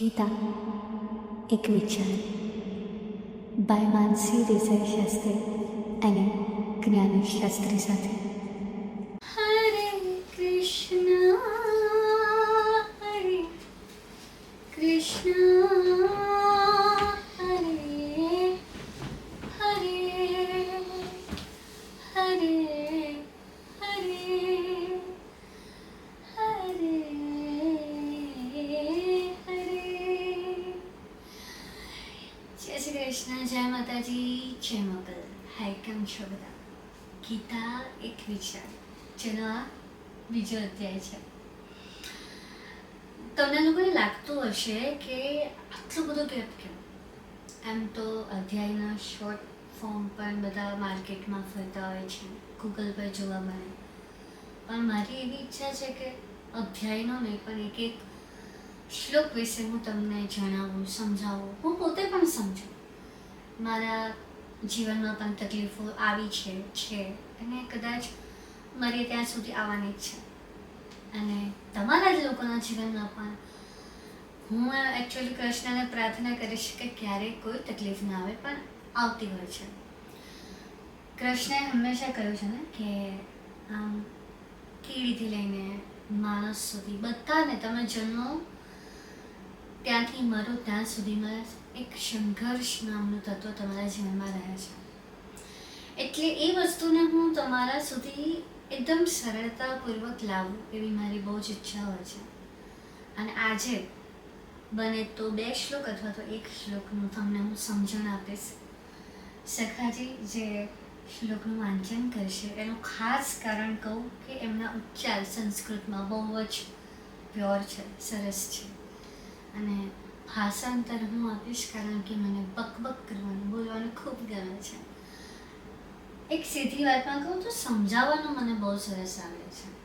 ગીતા એક વિચાર બાય માનસી દેસાઈ શાસ્ત્રી અને જ્ઞાની શાસ્ત્રી કૃષ્ણ જય માતાજી જય મંગલ હાય, કેમ છો બધા? ગીતા એક વિચાર. જેનો આ બીજો અધ્યાય છે. તમને લોકોને લાગતું હશે કે આટલો બધો ગેપ કેમ? એમ તો અધ્યાયના શોર્ટ ફોર્મ પણ બધા માર્કેટમાં ફરતા હોય છે. ગૂગલ પર જોવા મળે. પણ મારી એવી ઈચ્છા છે કે અધ્યાયનો નહીં, પણ એક એક શ્લોક વિશે હું તમને જણાવું, સમજાવું. હું પોતે પણ સમજું મારા જીવનમાં પણ તકલીફો આવી છે છે. અને કદાચ મારી ત્યાં સુધી આવવાની જ છે. અને તમારા જ લોકોના જીવનમાં પણ હું એકચ્યુઅલી કૃષ્ણને પ્રાર્થના કરીશ કે ક્યારેય કોઈ તકલીફ ના આવે, પણ આવતી હોય છે. કૃષ્ણએ હંમેશા કહ્યું છે ને કે, આમ, કીડીથી લઈને માણસ સુધી બધાને તમે જન્મો ત્યાંથી મારો ત્યાં સુધીમાં એક સંઘર્ષ નામનું તત્વ તમારા જીવનમાં રહે છે. એટલે એ વસ્તુને હું તમારા સુધી એકદમ સરળતાપૂર્વક લાવું એવી મારી બહુ જ ઈચ્છા હોય છે. અને આજે બને તો બે શ્લોક અથવા તો એક શ્લોકનું તમને હું સમજણ આપીશ. સખાજી જે શ્લોકનું વાંચન કરશે, એનું ખાસ કારણ કહું કે એમના ઉચ્ચાર સંસ્કૃતમાં બહુ જ પ્યોર છે, સરસ છે. અને ભાષાંતર હું આપીશ કારણ કે મને બકબક કરવાનું, બોલવાનું ખૂબ ગમે છે. એક સીધી વાતમાં કહું તો સમજાવવાનું મને બહુ સરસ આવે છે.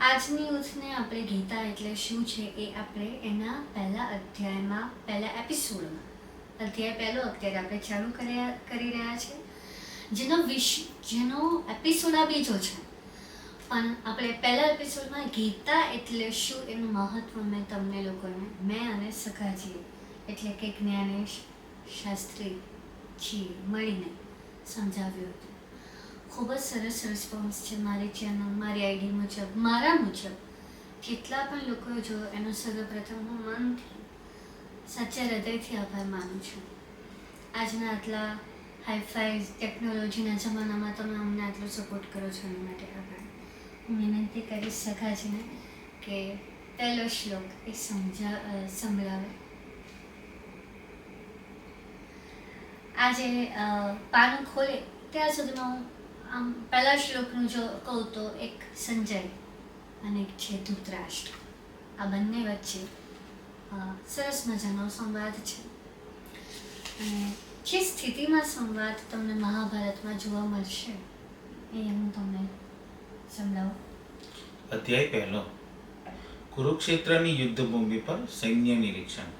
આજની ઉથને આપણે ગીતા એટલે શું છે એ આપણે એના પહેલા અધ્યાયમાં, પહેલા એપિસોડમાં, અધ્યાય પહેલો અત્યારે આપણે ચાલુ કર્યા, કરી રહ્યા છે. જેનો વિશ જેનો એપિસોડ આ બીજો છે. પણ આપણે પહેલા એપિસોડમાં ગીતા એટલે શું એનું મહત્વ મેં તમને લોકોને, મેં અને સખાજી એટલે કે જ્ઞાનેશ શાસ્ત્રી જી મળીને સમજાવ્યું હતું. ખૂબ જ સરસ રિસ્પોન્સ છે મારી ચેનલ મારી આઈડી મુજબ, મારા મુજબ. જેટલા પણ લોકો જો એનો સર્વપ્રથમ હું મનથી સાચા હૃદયથી આભાર માનું છું. આજના આટલા હાઈફાઈ ટેકનોલોજીના જમાનામાં તમે અમને આટલો સપોર્ટ કરો છો એના માટે આભાર. હું વિનંતી કરીશ સખાજીને કે પહેલો શ્લોક એ સમજા સંભળાવે. આજે પાનું ખોલે, ત્યાં સુધીમાં હું આમ પહેલા શ્લોકનું જો કહું તો એક સંજય અને એક છે ધૃતરાષ્ટ્ર. આ બંને વચ્ચે સરસ મજાનો સંવાદ છે. અને જે સ્થિતિમાં સંવાદ તમને મહાભારતમાં જોવા મળશે, એ હું તમને સંભળાવું અધ્યાય પહેલો. કુરુક્ષેત્રની યુદ્ધભૂમિ પર સૈન્ય નિરીક્ષણ.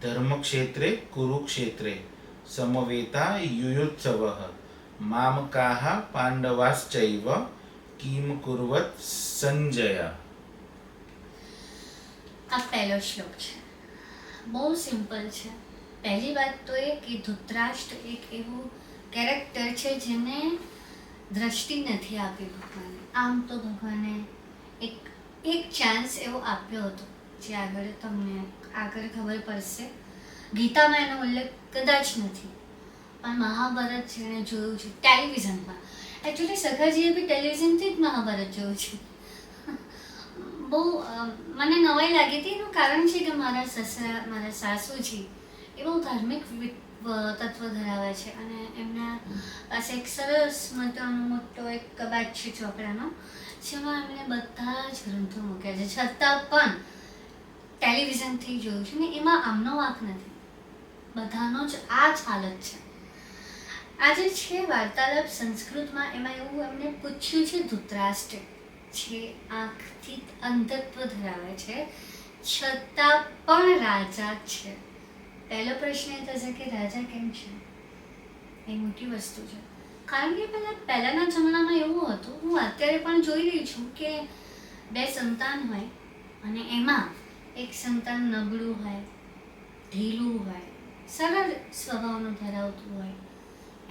ધર્મક્ષેત્રે કુરુક્ષેત્રે સમવેતા યુયુત્સવ મામકાહ પાંડવાશ્ચૈવ કિમ કુર્વત સંજય. આ પહેલો શ્લોક છે. બહુ સિમ્પલ છે. પહેલી વાત તો એ કે ધૃતરાષ્ટ્ર એક એવું કેરેક્ટર છે જેને દ્રષ્ટિ નથી આપી ભગવાને. આમ તો ભગવાને એક એક ચાન્સ એવો આપ્યો હતો, જે આગળ તમને આગળ ખબર પડશે. ગીતામાં એનો ઉલ્લેખ કદાચ નથી, પણ મહાભારત જેણે જોયું છે, ટેલિવિઝનમાં. એકચ્યુઅલી સખાજીએ બી ટેલિવિઝનથી જ મહાભારત જોયું છે. બહુ મને નવાઈ લાગી હતી. એનું કારણ છે કે મારા સસરા, મારા સાસુજી એ બહુ ધાર્મિક તત્વ ધરાવે છે અને એમના પાસે એક સરસ મજાનો મોટો એક કબાટ છે ચોપડાનો. જેમાં એમણે બધા જ ગ્રંથો મૂક્યા છે. છતાં પણ ટેલિવિઝનથી જોયું છે ને, એમાં આમનો વાંક નથી. બધાનો જ આ જ હાલત છે. આજે છે વાર્તાલાપ સંસ્કૃતમાં, એમાં એવું એમને પૂછ્યું છે ધૂતરાષ્ટ્ર, જે આંખથી અંધત્વ ધરાવે છે. છતાં પણ રાજા છે. પહેલો પ્રશ્ન એ થશે કે રાજા કેમ છે? એ મોટી વસ્તુ છે. કારણ કે પહેલાં, પહેલાંના જમાનામાં એવું હતું, હું અત્યારે પણ જોઈ રહી છું કે બે સંતાન હોય અને એમાં એક સંતાન નબળું હોય, ઢીલું હોય, સરળ સ્વભાવનું ધરાવતું હોય,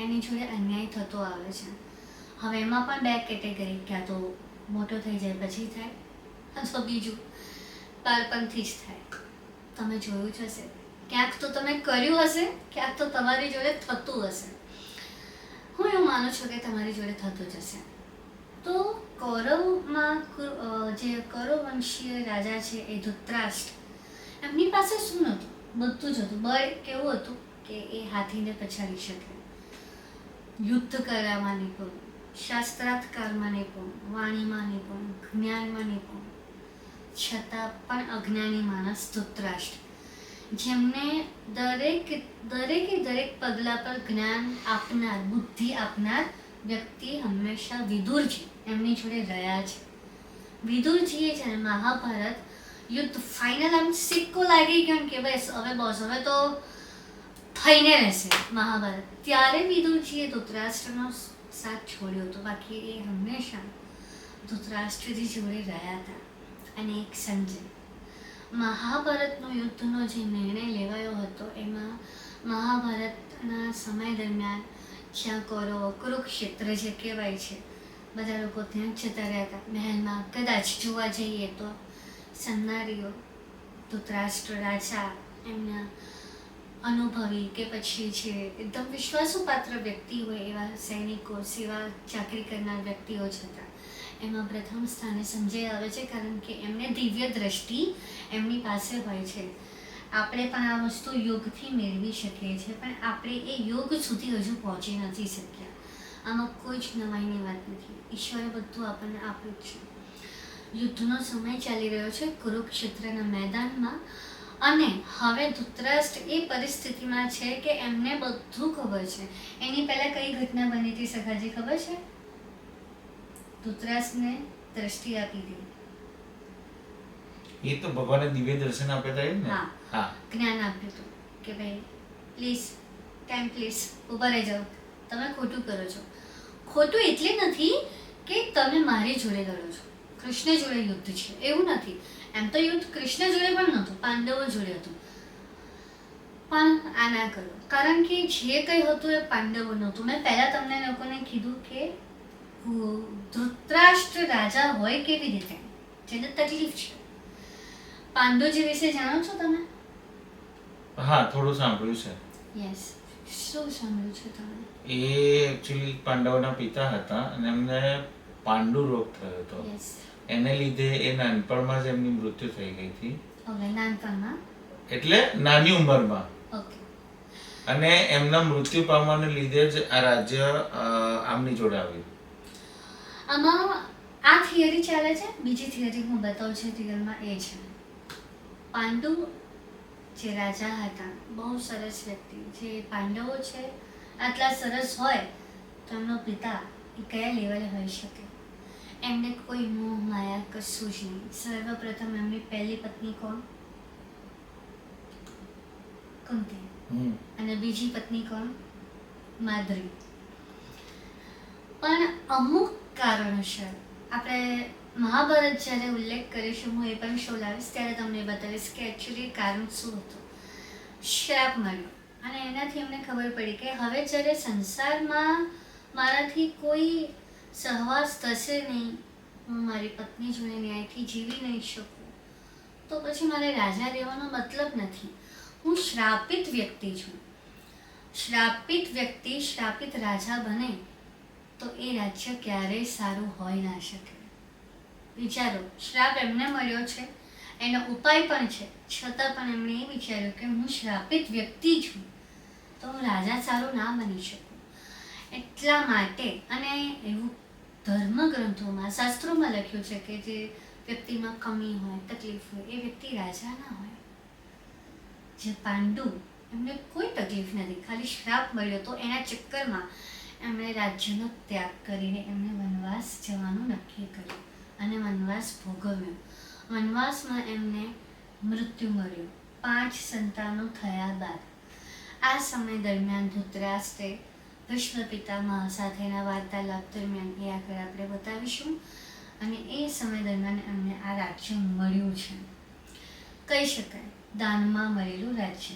એની જોડે અન્યાય થતો આવે છે. હવે એમાં પણ બે કેટેગરી, ક્યાં તો મોટો થઈ જાય, પછી થાય, અથવા બીજું બાળપણથી જ થાય. તમે જોયું જ હશે. ક્યાંક તો તમે કર્યું હશે, ક્યાંક તો તમારી જોડે થતું હશે. હું એવું માનું છું કે તમારી જોડે થતું જ હશે. તો કૌરવમાં જે કૌરવવંશીય રાજા છે એ ધૃતરાષ્ટ્ર, એમની પાસે શું નહોતું? બધું જ હતું. બળ કેવું હતું કે એ હાથીને પછાડી શકે. યુદ્ધ કરવામાં નિપુણ શાસ્ત્રાત્કારમાં નિપુણ વાણીમાં નિપુણ જ્ઞાનમાં નિપુણ છતાં પણ અજ્ઞાની માણસ ધૃતરાષ્ટ્ર. જેમને દરેક, દરેકે દરેક પગલા પર જ્ઞાન આપનાર, બુદ્ધિ આપનાર વ્યક્તિ હંમેશા વિદુરજી એમની જોડે રહ્યા છે. વિદુરજીએ જ્યારે મહાભારત યુદ્ધ ફાઇનલ આમ સિક્કો લાગી ગયો કે બસ, હવે બોસ હવે તો થઈને રહેશે મહાભારત. ત્યારે વિદુરજીએ ધૃતરાષ્ટ્રનો સાથ છોડ્યો હતો. બાકી એ હંમેશા ધૃતરાષ્ટ્રજી જોડે રહ્યા હતા. અને એક સંજય. મહાભારતનો યુદ્ધનો જે નિર્ણય લેવાયો હતો, એમાં મહાભારતના સમય દરમિયાન જ્યાં કૌરવો કુરુક્ષેત્ર જે કહેવાય છે, બધા લોકો ત્યાં જ જતા રહ્યા હતા. મહેલમાં કદાચ જોવા જઈએ તો સન્નારીઓ, ધૃતરાષ્ટ્ર રાજા, એમના અનુભવી કે પછી છે એકદમ વિશ્વાસુપાત્ર વ્યક્તિ હોય એવા સૈનિકો, સેવા ચાકરી કરનાર વ્યક્તિઓ જ હતા. એમાં પ્રથમ સ્થાને સંજય આવે છે કારણ કે એમને દિવ્ય દ્રષ્ટિ એમની પાસે હોય છે. આપણે પણ આ વસ્તુ યોગથી મેળવી શકીએ છીએ, પણ આપણે એ યોગ સુધી હજુ પહોંચી નથી શક્યા. આમાં કોઈ જ નવાઈની વાત નથી. ઈશ્વરે બધું આપણને આપ્યું છે. યુદ્ધનો સમય ચાલી રહ્યો છે કુરુક્ષેત્રના મેદાનમાં અને હવે ધૃતરાષ્ટ્ર એ પરિસ્થિતિમાં છે કે એમને બધું ખબર છે. એની પહેલાં કઈ ઘટના બની હતી સખાજી ખબર છે? ધૃતરાષ્ટ્રને દ્રષ્ટિ આપી હતી એ તો ભગવાને દિવ્ય દર્શન આપ્યા હતા ને હા. જ્ઞાન આપ્યું હતું કે ભાઈ પ્લીઝ ટાઈમ પ્લીઝ ઊભા રહી જાઓ. તમે ખોટું કરો છો. ખોટું એટલે નથી કે તમે મારી જોડે લડો છો. કૃષ્ણ જોડે યુદ્ધ છે. એવું નથી. એમ તો યુદ્ધ કૃષ્ણ જોડે પણ નહોતું પાંડવો જોડે હતું. પણ આ ના કરો. કારણ કે જે કંઈ હતું એ પાંડવો નહોતું. મેં પહેલાં તમને લોકોને કીધું કે ધૃતરાષ્ટ્ર રાજા હોય કેવી રીતે? જેને તકલીફ છે. પાંડુજી વિશે જાણો છો તમે? હા થોડું સાંભળ્યું છે. યસ શું સાંભળ્યું છે તમે? એ એક્ચ્યુઅલી પાંડવોના પિતા હતા અને એમને પાંડુ રોગ થયો હતો. એને લીધે એ નાનપણમાં જ એમની મૃત્યુ થઈ ગઈ હતી. ઓકે નાનપણમાં? એટલે નાની ઉંમરમાં. ઓકે અને એમના મૃત્યુ પામવાને લીધે જ આ રાજ્ય આમની જોડે આવ્યું. આમાં આ થિયરી ચાલે છે બીજી થિયરી હું બતાવું છું રિયલમાં એ છે. પાંડુ જે રાજા હતા બહુ સરસ વ્યક્તિ. જે પાંડવો છે આટલા સરસ હોય તો એમનો પિતા એ કયા લેવલે હોઈ શકે? એમને કોઈ મોહ માયા કશું જ નહીં. સર્વપ્રથમ એમની પહેલી પત્ની કોણ? કુંતી. અને બીજી પત્ની કોણ? માધુરી. પણ અમુક કારણોસર આપણે મહાભારત જ્યારે ઉલ્લેખ કરીશું, હું એ પણ શો લાવીશ ત્યારે તમને બતાવીશ કે એકચ્યુઅલી કારણ શું હતું. શ્રાપ મળ્યો. અને એનાથી અમને ખબર પડી કે હવે જ્યારે સંસારમાં મારાથી કોઈ સહવાસ થશે નહીં, હું મારી પત્ની જોડે ન્યાયથી જીવી નહીં શકું, તો પછી મારે રાજા રહેવાનો મતલબ નથી. હું શ્રાપિત વ્યક્તિ છું. શ્રાપિત વ્યક્તિ શ્રાપિત રાજા બને. તો એ રાજ્ય ક્યારેય સારું હોઈ ના શકે. વિચારો, શ્રાપ એમને મળ્યો છે, એનો ઉપાય પણ છે. છતાં પણ એમણે એ વિચાર્યું કે હું શ્રાપિત વ્યક્તિ છું તો હું રાજા સારું ના બની શકું. એટલા માટે અને એવું ધર્મ ગ્રંથોમાં શાસ્ત્રોમાં લખ્યું છે કે જે વ્યક્તિમાં કમી હોય, તકલીફ હોય, એ વ્યક્તિ રાજા ના હોય. જે પાંડુ એમને કોઈ તકલીફ નથી, ખાલી શ્રાપ મળ્યો તો એના ચક્કરમાં એમણે રાજ્યનો ત્યાગ કરીને એમણે વનવાસ જવાનું નક્કી કર્યું અને વનવાસ ભોગવ્યો. વનવાસમાં એમને મૃત્યુ મળ્યું. પાંચ સંતાનો થયા બાદ. આ સમય દરમિયાન ધૃતરાષ્ટ્રે વિશ્વ પિતામહ સાથેના વાર્તાલાપ દરમિયાન એ આગળ આપણે બતાવીશું અને એ સમય દરમિયાન એમને આ રાજ્ય મળ્યું છે. કહી શકાય, દાનમાં મળેલું રાજ્ય.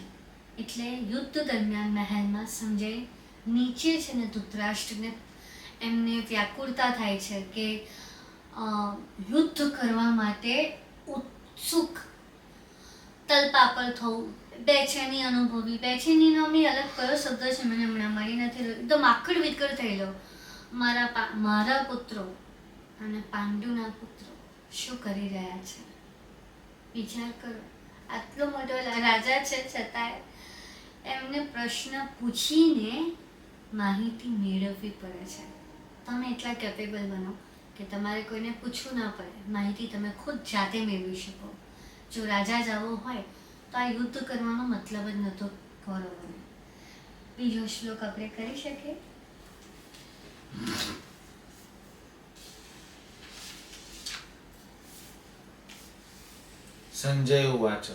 એટલે યુદ્ધ દરમિયાન મહેલમાં સંજય નીચે છે ને ધૃતરાષ્ટ્રને એમને વ્યાકુળતા થાય છે કે યુદ્ધ કરવા માટે ઉત્સુક તલપાપર થવું. બેચેની અનુભવી. બેચેનીનો મેં અલગ કયો શબ્દ છે મને હમણાં મળી નથી એકદમ આકડ વિકર થયેલો મારા મારા પુત્રો અને પાંડુના પુત્રો શું કરી રહ્યા છે? વિચાર કરો. આટલો મોટો રાજા છે છતાંય એમને પ્રશ્ન પૂછીને માહિતી મેળવવી પડે છે. તમે એટલા કેપેબલ બનો કે તમારે કોઈને પૂછવું ના પડે. માહિતી તમે ખુદ જાતે મેળવી શકો. જો રાજા જવો હોય તો આ યુદ્ધ કરવાનો મતલબ જ નહોતો કૌરવોને બીજો શ્લોક આપણે કરી શકીએ? સંજય ઉવાચ.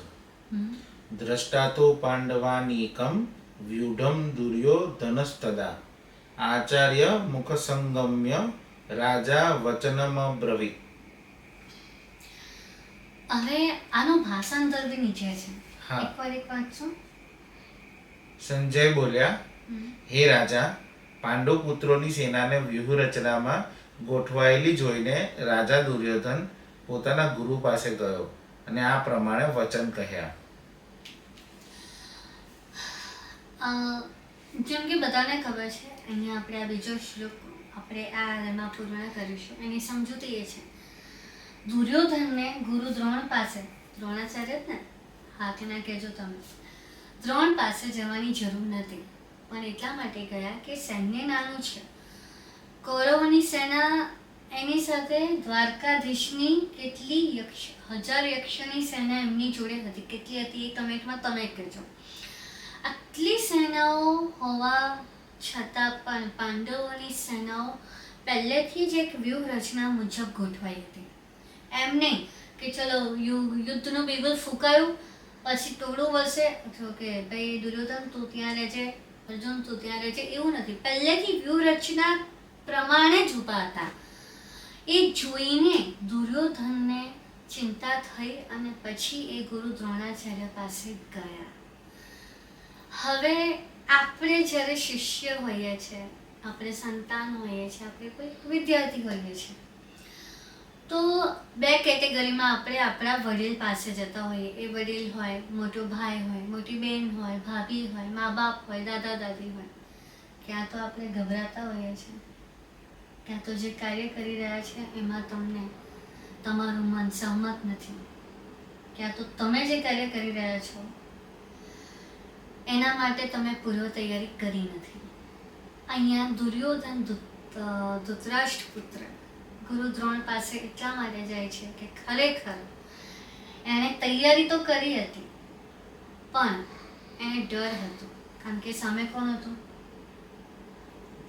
હમ. દ્રષ્ટા તો પાંડવાનીકમ વ્યુઢમ દુર્યોધનસ્તદા આચાર્ય મુખસંગમ્ય રાજા વચનમબ્રવીત હવે આનું ભાષાંતર બી નીચે છે. એકવાર એક વાંચો. સંજય બોલ્યા હે રાજા પાંડવ પુત્રોની સેનાને વ્યૂહરચનામાં ગોઠવાયેલી જોઈને રાજા દુર્યોધન પોતાના ગુરુ પાસે ગયો અને આ પ્રમાણે વચન કહ્યા. જેમ કે બધાને ખબર છે, અહીંયા આપણે આ બીજો શ્લોક આપણે આ એમાં પૂર્ણ કરીશું. એની સમજૂતી એ છે. દુર્યોધનને ગુરુ દ્રોણ પાસે, દ્રોણાચાર્ય જ ને? હા કે ના કહેજો તમે. દ્રોણ પાસે જવાની જરૂર નથી. પણ એટલા માટે ગયા કે સૈન્ય નાનું છે. કૌરવોની સેના એની સાથે દ્વારકાધીશની કેટલી યક્ષ, હજાર યક્ષની સેના એમની જોડે હતી. કેટલી હતી એ કમેન્ટમાં તમે કહેજો. આટલી સેનાઓ હોવા છતાં પણ પાંડવોની સેનાઓ પહેલેથી જ એક વ્યૂહરચના મુજબ ગોઠવાઈ હતી. એમ નહીં કે ચલો યુદ્ધનું બિગુલ ફૂંકાયું, પછી ટોળું વળશે જો કે ભાઈ દુર્યોધન તું ત્યાં રહેજે, અર્જુન તું ત્યાં રહેજે, એવું નથી. પહેલેથી વ્યૂહરચના પ્રમાણે જ ઊભા હતા. એ જોઈને દુર્યોધનને ચિંતા થઈ અને પછી એ ગુરુ દ્રોણાચાર્ય પાસે ગયા. હવે આપણે જ્યારે શિષ્ય હોઈએ છીએ આપણે સંતાન હોઈએ છીએ આપણે કોઈ વિદ્યાર્થી હોઈએ છીએ તો બે કેટેગરીમાં આપણે આપણા વડીલ પાસે જતા હોઈએ. એ વડીલ હોય, મોટો ભાઈ હોય, મોટી બેન હોય, ભાભી હોય, મા બાપ હોય, દાદા દાદી હોય. ક્યાં તો આપણે ગભરાતા હોઈએ છીએ ક્યાં તો જે કાર્ય કરી રહ્યા છે, એમાં તમને તમારું મન સહમત નથી. ક્યાં તો તમે જે કાર્ય કરી રહ્યા છો એના માટે તમે પૂર્વ તૈયારી કરી નથી. અહીંયા દુર્યોધન ધૃતરાષ્ટ્ર પુત્ર ગુરુ દ્રોણ પાસે એટલા માટે જાય છે કે ખરેખર એણે તૈયારી તો કરી હતી પણ એને ડર હતો. કારણ કે સામે કોણ હતું?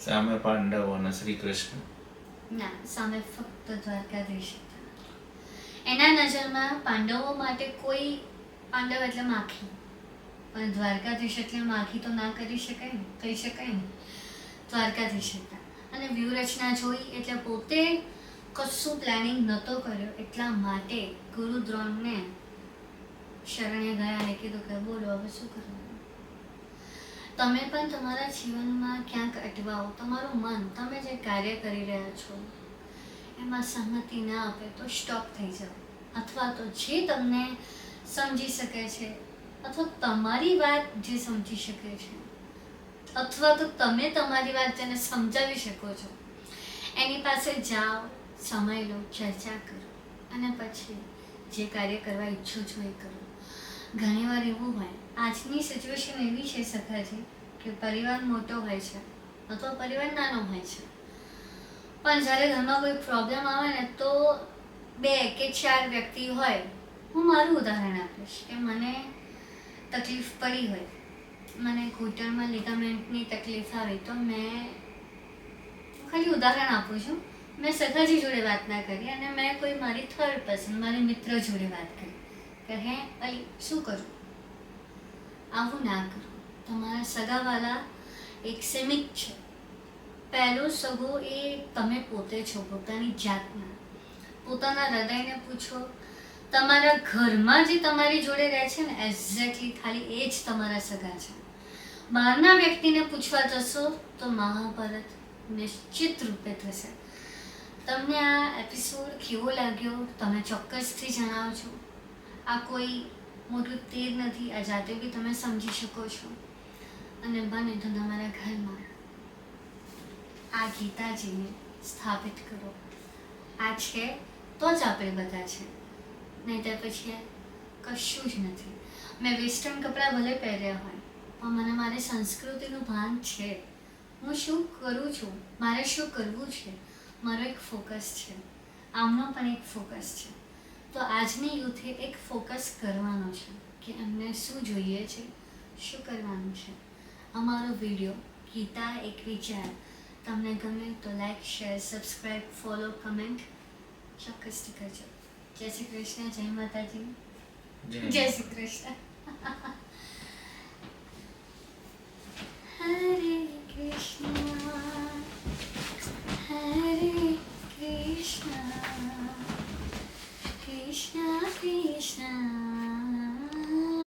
સામે પાંડવો અને શ્રી કૃષ્ણ ના સામે ફક્ત દ્વારકાધીશ એના નજરમાં પાંડવો માટે કોઈ પાંડવ એટલે માખી પણ દ્વારકાધીશ એટલે માખી તો ના કરી શકાય ને કહી શકાય ને? દ્વારકાધીશ હતા. અને વ્યૂહરચના જોઈ એટલે પોતે કશું પ્લાનિંગ નહોતો કર્યો, એટલા માટે ગુરુ દ્રોણને શરણે ગયા અને કીધું કે બોલો હવે શું કરવાનું? તમે પણ તમારા જીવનમાં ક્યાંક અટવાઓ, તમારું મન, તમે જે કાર્ય કરી રહ્યા છો, એમાં સંમતિ ના આપે તો સ્ટોપ થઈ જાઓ. અથવા તો જે તમને સમજી શકે છે અથવા તમારી વાત જે સમજી શકે છે, અથવા તો તમે તમારી વાત જેને સમજાવી શકો છો. એની પાસે જાઓ, સમય લો, ચર્ચા કરો, અને પછી જે કાર્ય કરવા ઈચ્છો છો એ કરો. ઘણીવાર એવું હોય, આજની સિચ્યુએશન એવી છે સખાજી, કે પરિવાર મોટો હોય છે, અથવા પરિવાર નાનો હોય છે. પણ જ્યારે ઘરમાં કોઈ પ્રોબ્લેમ આવે ને, તો બે કે ચાર વ્યક્તિ હોય, હું મારું ઉદાહરણ આપીશ કે મને તકલીફ પડી હોય. મને ઘૂંટણમાં લિગામેન્ટની તકલીફ આવી તો મેં ખાલી ઉદાહરણ આપું છું. મેં સખાજી જોડે વાત ના કરી અને મેં કોઈ મારી થર્ડ પર્સન મારી મિત્ર જોડે વાત કરી. કે હે ભાઈ શું કરું? આવું ના કરું. તમારા સગાવાલા એક સીમિત છે. પહેલો સગો એ તમે પોતે છો, પોતાની જાતના. પોતાના હૃદયને પૂછો તમારા ઘરમાં જે તમારી જોડે રહે છે ને એક્ઝેક્ટલી ખાલી એ જ તમારા સગા છે. બહારના વ્યક્તિને પૂછવા જશો તો મહાભારત નિશ્ચિત રૂપે થશે. તમને આ એપિસોડ કેવો લાગ્યો? તમે ચોક્કસથી જણાવજો. આ કોઈ મોટું તેર નથી, આ જાતે બી તમે સમજી શકો છો. અને બને તો તમારા ઘરમાં આ ગીતાજીને સ્થાપિત કરો. આ છે તો જ આપણે બધા છે. નહીં તો પછી કશું જ નથી. મેં વેસ્ટર્ન કપડાં ભલે પહેર્યા હોય, પણ મને મારી સંસ્કૃતિનું ભાન છે. હું શું કરું છું? મારે શું કરવું છે? મારો એક ફોકસ છે. આમનો પણ એક ફોકસ છે. તો આજની યુથે એક ફોકસ કરવાનો છે કે એમને શું જોઈએ છે? શું કરવાનું છે? અમારો વીડિયો ગીતા એક વિચાર. તમને ગમે તો like share subscribe follow comment ચોક્કસથી કરજો જય શ્રી કૃષ્ણ જય માતાજી. જય. શ્રી કૃષ્ણ. હરે કૃષ્ણ હરે કૃષ્ણ. કૃષ્ણ કૃષ્ણ.